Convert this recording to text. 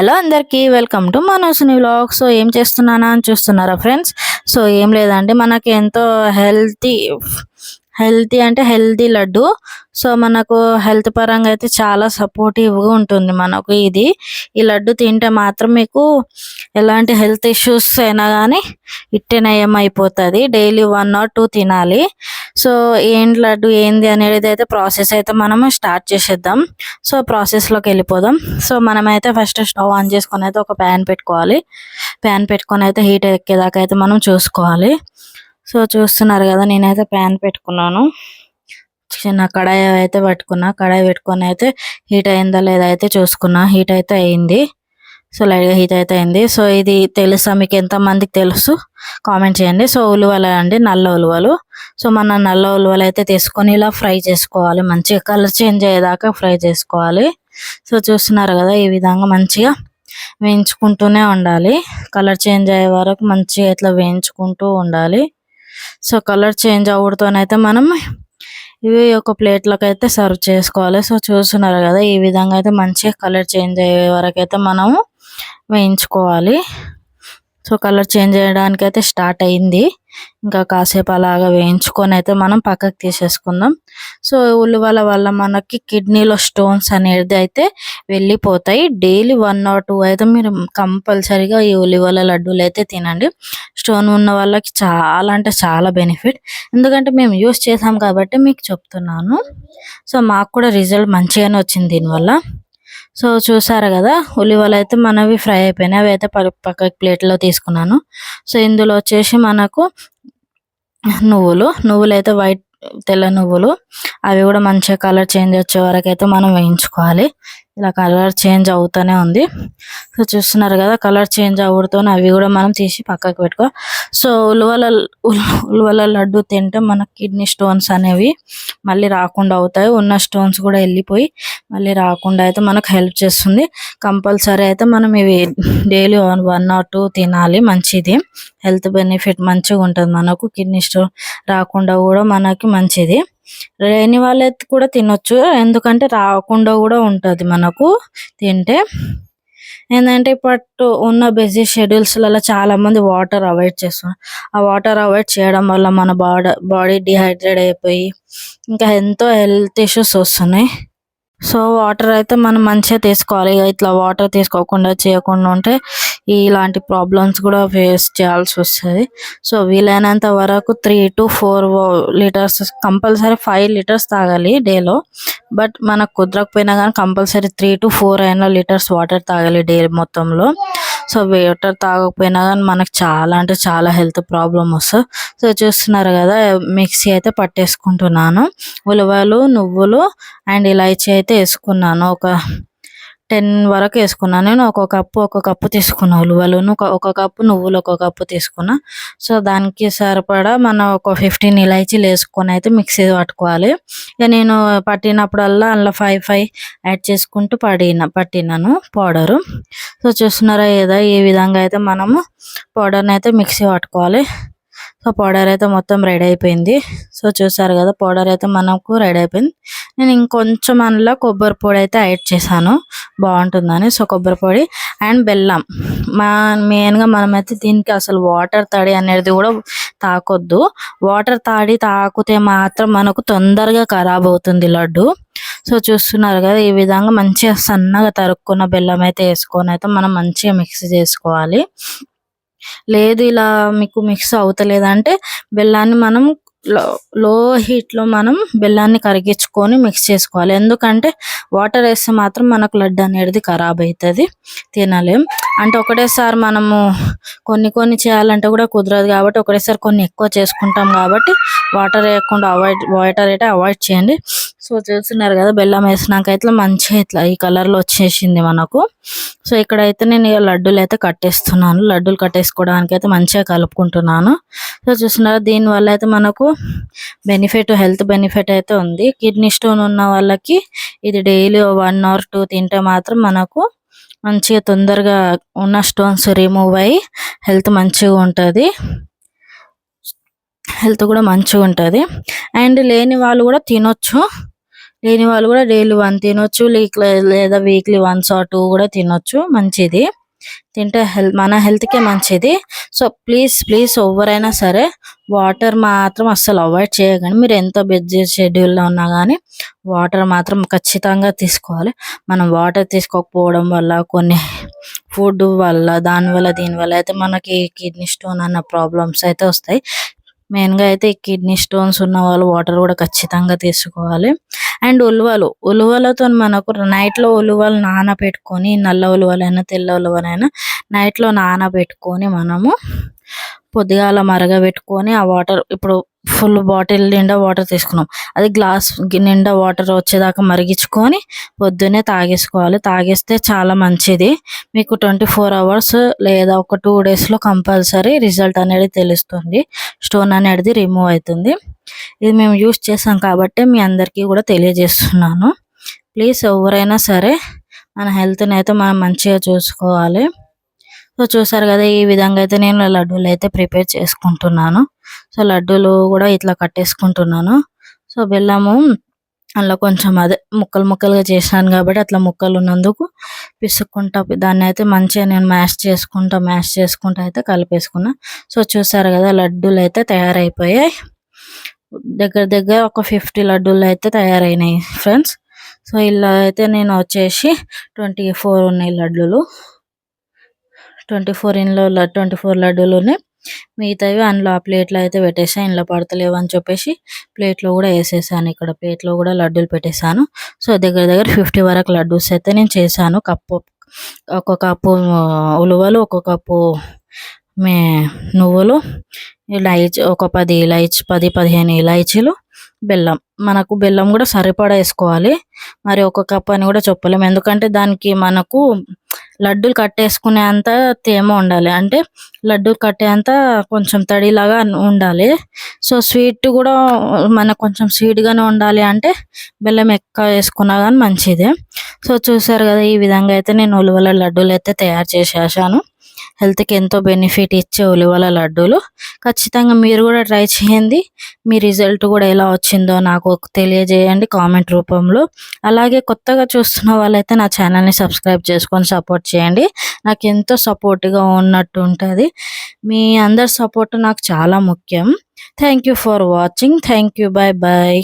Hello అందరికీ welcome to మనోసుని vlog. So ఏం చేస్తున్నానా అని చూస్తున్నారా ఫ్రెండ్స్? సో ఏం లేదండి మనకి ఎంతో హెల్తీ హెల్తీ అంటే హెల్తీ లడ్డు. సో మనకు హెల్త్ పరంగా అయితే చాలా సపోర్టివ్గా ఉంటుంది మనకు ఇది. ఈ లడ్డు తింటే మాత్రం మీకు ఎలాంటి హెల్త్ ఇష్యూస్ అయినా కానీ ఇట్టేనయం అయిపోతుంది. డైలీ వన్ ఆర్ టూ తినాలి. సో ఏంటి లడ్డు ఏంది అనేది అయితే ప్రాసెస్ అయితే మనము స్టార్ట్ చేసేద్దాం. సో ప్రాసెస్లోకి వెళ్ళిపోదాం. సో మనమైతే ఫస్ట్ స్టవ్ ఆన్ చేసుకొని అయితే ఒక ప్యాన్ పెట్టుకోవాలి. ప్యాన్ పెట్టుకొని అయితే హీట్ ఎక్కేదాకా అయితే మనం చూసుకోవాలి. సో చూస్తున్నారు కదా నేనైతే ప్యాన్ పెట్టుకున్నాను. చిన్న కడాయి అయితే పట్టుకున్నా. కడాయి పెట్టుకొని అయితే హీట్ అయిందా లేదా అయితే చూసుకున్నా. హీట్ అయితే అయింది. సో లైట్గా హీట్ అయితే అయింది. సో ఇది తెలుసా మీకు ఎంతమందికి తెలుసు? కామెంట్ చేయండి. సో ఉలువలు అండి నల్ల ఉలువలు. సో మన నల్ల ఉలువలు అయితే తీసుకొని ఇలా ఫ్రై చేసుకోవాలి. మంచిగా కలర్ చేంజ్ అయ్యేదాకా ఫ్రై చేసుకోవాలి. సో చూస్తున్నారు కదా ఈ విధంగా మంచిగా వేయించుకుంటూనే ఉండాలి. కలర్ చేంజ్ అయ్యే వరకు మంచిగా ఇట్లా వేయించుకుంటూ ఉండాలి. సో కలర్ చేంజ్ అవ్వడంతోనైతే మనం ఇవి ఒక ప్లేట్లకు అయితే సర్వ్ చేసుకోవాలి. సో చూస్తున్నారు కదా ఈ విధంగా అయితే మంచిగా కలర్ చేంజ్ అయ్యే వరకు అయితే మనము వేయించుకోవాలి. సో కలర్ చేంజ్ చేయడానికి అయితే స్టార్ట్ అయింది. ఇంకా కాసేపు అలాగా వేయించుకొని అయితే మనం పక్కకు తీసేసుకుందాం. సో ఉల్లివల వల్ల మనకి కిడ్నీలో స్టోన్స్ అనేది అయితే వెళ్ళిపోతాయి. డైలీ వన్ ఆర్ టూ అయితే మీరు కంపల్సరీగా ఈ ఉల్లివల లడ్డూలు అయితే తినండి. స్టోన్ ఉన్న వాళ్ళకి చాలా అంటే చాలా బెనిఫిట్. ఎందుకంటే మేము యూస్ చేసాం కాబట్టి మీకు చెప్తున్నాను. సో మాకు కూడా రిజల్ట్ మంచిగానే వచ్చింది దీనివల్ల. సో చూసారు కదా ఉల్లివలు అయితే మనవి ఫ్రై అయిపోయినాయి. అవి అయితే పక్క ప్లేట్లో తీసుకున్నాను. సో ఇందులో వచ్చేసి మనకు నువ్వులు నువ్వులు అయితే వైట్ తెల్ల నువ్వులు. అవి కూడా మంచిగా కలర్ చేంజ్ వచ్చే వరకు అయితే మనం వేయించుకోవాలి. ఇలా కలర్ చేంజ్ అవుతూనే ఉంది. సో చూస్తున్నారు కదా కలర్ చేంజ్ అవుడుతో అవి కూడా మనం తీసి పక్కకు పెట్టుకో. సో ఉలవల ఉలవల లడ్డు తింటే మన కిడ్నీ స్టోన్స్ అనేవి మళ్ళీ రాకుండా అవుతాయి. ఉన్న స్టోన్స్ కూడా వెళ్ళిపోయి మళ్ళీ రాకుండా అయితే మనకు హెల్ప్ చేస్తుంది. కంపల్సరీ అయితే మనం ఇవి డైలీ వన్ ఆర్ టూ తినాలి. మంచిది. హెల్త్ బెనిఫిట్ మంచిగా ఉంటుంది. మనకు కిడ్నీ స్టోన్ రాకుండా కూడా మనకి మంచిది. లేని వాళ్ళైతే కూడా తినొచ్చు. ఎందుకంటే రాకుండా కూడా ఉంటుంది మనకు తింటే. ఏంటంటే ఇప్పుడు ఉన్న బిజీ షెడ్యూల్స్లలో చాలా మంది వాటర్ అవాయిడ్ చేస్తున్నారు. ఆ వాటర్ అవాయిడ్ చేయడం వల్ల మన బాడీ బాడీ డిహైడ్రేట్ అయిపోయి ఇంకా ఎంతో హెల్త్ ఇష్యూస్ వస్తున్నాయి. సో వాటర్ అయితే మనం మంచిగా తీసుకోవాలి. ఇట్లా వాటర్ తీసుకోకుండా చేయకుండా ఉంటే ఇలాంటి ప్రాబ్లమ్స్ కూడా ఫేస్ చేయాల్సి వస్తుంది. సో వీలైనంత వరకు three to four litres compulsory five litres తాగాలి డేలో బట్ మనకు కుదరకపోయినా కానీ కంపల్సరీ త్రీ టు ఫోర్ అయినా లీటర్స్ వాటర్ తాగాలి డే మొత్తంలో. సో వాటర్ తాగకపోయినా కానీ మనకు చాలా అంటే చాలా హెల్త్ ప్రాబ్లం వస్తుంది. సో చూస్తున్నారు కదా మిక్సీ అయితే పట్టేసుకుంటున్నాను. ఉలవలు నువ్వులు అండ్ ఇలాచి అయితే వేసుకున్నాను. ఒక టెన్ వరకు వేసుకున్నాను నేను ఒక కప్పు ఒక కప్పు తీసుకున్నా ఉలువలును ఒక కప్పు నువ్వులు ఒక కప్పు తీసుకున్నా. సో దానికి సరిపడా మనం ఒక ఫిఫ్టీన్ ఇలాచీలు వేసుకొని అయితే మిక్సీ పట్టుకోవాలి. ఇక నేను పట్టినప్పుడల్లా అందులో ఫైవ్ ఫైవ్ యాడ్ చేసుకుంటూ పడిన పట్టినాను పౌడరు. సో చూస్తున్నారా ఏదో ఈ విధంగా అయితే మనము పౌడర్ని అయితే మిక్సీ పట్టుకోవాలి. సో పౌడర్ అయితే మొత్తం రెడీ అయిపోయింది. సో చూసారు కదా పౌడర్ అయితే మనకు రెడీ అయిపోయింది. నేను ఇంకొంచెం అందులో కొబ్బరి పొడి అయితే యాడ్ చేశాను. బాగుంటుందని. సో కొబ్బరి పొడి అండ్ బెల్లం. మా మెయిన్గా మనమైతే దీనికి అసలు వాటర్ తడి అనేది కూడా తాకొద్దు. వాటర్ తాడి తాకితే మాత్రం మనకు తొందరగా ఖరాబ్ అవుతుంది లడ్డు. సో చూస్తున్నారు కదా ఈ విధంగా మంచిగా సన్నగా తరుక్కున్న బెల్లం అయితే వేసుకొని అయితే మనం మంచిగా మిక్స్ చేసుకోవాలి. లేదు ఇలా మీకు మిక్స్ అవుతలేదంటే బెల్లాన్ని మనం లో లో హీట్లో మనం బెల్లాన్ని కరిగించుకొని మిక్స్ చేసుకోవాలి. ఎందుకంటే వాటర్ వేస్తే మాత్రం మనకు లడ్డు అనేది ఖరాబ్ అవుతుంది తినలేం. అంటే ఒకటేసారి మనము కొన్ని కొన్ని చేయాలంటే కూడా కుదరదు కాబట్టి ఒకటేసారి కొన్ని ఎక్కువ చేసుకుంటాం కాబట్టి వాటర్ వేయకుండా అవాయిడ్ వాటర్ అయితే అవాయిడ్ చేయండి. సో చూస్తున్నారు కదా బెల్లం వేసినాక అయితే మంచిగా ఇట్లా ఈ కలర్లో వచ్చేసింది మనకు. సో ఇక్కడైతే నేను లడ్డూలు అయితే కట్టేస్తున్నాను. లడ్డూలు కట్టేసుకోవడానికి అయితే మంచిగా కలుపుకుంటున్నాను. సో చూస్తున్నారు దీనివల్ల అయితే మనకు బెనిఫిట్ హెల్త్ బెనిఫిట్ అయితే ఉంది. కిడ్నీ స్టోన్ ఉన్న వాళ్ళకి ఇది డైలీ వన్ అవర్ టూ తింటే మాత్రం మనకు మంచిగా తొందరగా ఉన్న స్టోన్స్ రిమూవ్ అయ్యి హెల్త్ మంచిగా ఉంటుంది. హెల్త్ కూడా మంచిగా ఉంటుంది. అండ్ లేని వాళ్ళు కూడా తినొచ్చు. లేని వాళ్ళు కూడా డైలీ వన్ తినొచ్చు లేదా వీక్లీ వన్స్ ఆర్ టూ కూడా తినొచ్చు. మంచిది. తింటే హెల్త్ మన హెల్త్కే మంచిది. సో ప్లీజ్ ప్లీజ్ ఎవరైనా సరే వాటర్ మాత్రం అస్సలు అవాయిడ్ చేయకండి. మీరు ఎంత బిజీ షెడ్యూల్లో ఉన్నా కానీ వాటర్ మాత్రం ఖచ్చితంగా తీసుకోవాలి. మనం వాటర్ తీసుకోకపోవడం వల్ల కొన్ని ఫుడ్ వల్ల దానివల్ల దీనివల్ల అయితే మనకి కిడ్నీ స్టోన్ అన్న ప్రాబ్లమ్స్ అయితే వస్తాయి. మెయిన్గా అయితే కిడ్నీ స్టోన్స్ ఉన్న వాళ్ళు వాటర్ కూడా ఖచ్చితంగా తీసుకోవాలి. అండ్ ఉలువలు ఉలువలతో మనకు నైట్లో ఉలువలు నానబెట్టుకొని నల్ల ఉలువలైనా తెల్ల ఉలువలైనా నైట్లో నానబెట్టుకొని మనము పొద్దుగాల మరగబెట్టుకొని ఆ వాటర్ ఇప్పుడు ఫుల్ బాటిల్ నిండా వాటర్ తీసుకున్నాం. అది గ్లాస్ నిండా వాటర్ వచ్చేదాకా మరిగించుకొని పొద్దున్నే తాగేసుకోవాలి. తాగేస్తే చాలా మంచిది. మీకు ట్వంటీ ఫోర్ అవర్స్ లేదా ఒక టూ డేస్లో కంపల్సరీ రిజల్ట్ అనేది తెలుస్తుంది. స్టోన్ అనేది రిమూవ్ అవుతుంది. ఇది మేము యూస్ చేసాం కాబట్టి మీ అందరికీ కూడా తెలియజేస్తున్నాను. ప్లీజ్ ఎవరైనా సరే మన హెల్త్ని అయితే మనం మంచిగా చూసుకోవాలి. సో చూసారు కదా ఈ విధంగా అయితే నేను లడ్డూలు అయితే ప్రిపేర్ చేసుకుంటున్నాను. సో లడ్డూలు కూడా ఇట్లా కట్టేసుకుంటున్నాను. సో బెల్లము అందులో కొంచెం అదే ముక్కలు ముక్కలుగా చేశాను కాబట్టి అట్లా ముక్కలు ఉన్నందుకు పిసుక్కుంటా దాన్ని అయితే మంచిగా నేను మ్యాష్ చేసుకుంటా మ్యాష్ చేసుకుంటా అయితే కలిపేసుకున్నా. సో చూసారు కదా లడ్డూలు అయితే తయారైపోయాయి. దగ్గర దగ్గర ఒక ఫిఫ్టీ లడ్డూలు అయితే తయారైనాయి ఫ్రెండ్స్. సో ఇలా అయితే నేను వచ్చేసి ట్వంటీ ఫోర్ ఉన్నాయి లడ్డూలు. ట్వంటీ ఫోర్ ఇన్లో ట్వంటీ ఫోర్ లడ్డూలు ఉన్నాయి మిగతావి అందులో ఆ ప్లేట్లో అయితే పెట్టేసాను ఇంట్లో పడతలేవు అని చెప్పేసి ప్లేట్లో కూడా వేసేసాను. ఇక్కడ ప్లేట్లో కూడా లడ్డూలు పెట్టేశాను సో దగ్గర దగ్గర ఫిఫ్టీ వరకు లడ్డూస్ అయితే నేను చేశాను. కప్పు ఒక కప్పు ఉలువలు ఒక కప్పు మే నువ్వులు ఇలాచి ఒక పది ఇలాచి పది పదిహేను ఇలాచీలు బెల్లం. మనకు బెల్లం కూడా సరిపడా వేసుకోవాలి. మరి ఒక కప్ అని కూడా చెప్పలేము. ఎందుకంటే దానికి మనకు లడ్డూలు కట్టేసుకునే అంత తేమ ఉండాలి. అంటే లడ్డూలు కట్టే అంత కొంచెం తడిలాగా ఉండాలి. సో స్వీట్ కూడా మనకు కొంచెం స్వీట్గానే ఉండాలి అంటే బెల్లం ఎక్కువ వేసుకున్నా కానీ మంచిదే. సో చూసారు కదా ఈ విధంగా అయితే నేను ఉలువల లడ్డూలు అయితే తయారు చేసేసాను. హెల్త్కి ఎంతో బెనిఫిట్ ఇచ్చే ఉలివల లడ్డూలు. ఖచ్చితంగా మీరు కూడా ట్రై చేయండి. మీ రిజల్ట్ కూడా ఎలా వచ్చిందో నాకు తెలియజేయండి కామెంట్ రూపంలో. అలాగే కొత్తగా చూస్తున్న వాళ్ళైతే నా ఛానల్ని సబ్స్క్రైబ్ చేసుకొని సపోర్ట్ చేయండి. నాకు ఎంతో సపోర్ట్గా ఉన్నట్టు ఉంటుంది. మీ అందరి సపోర్ట్ నాకు చాలా ముఖ్యం. Thank you for watching. Thank you. Bye bye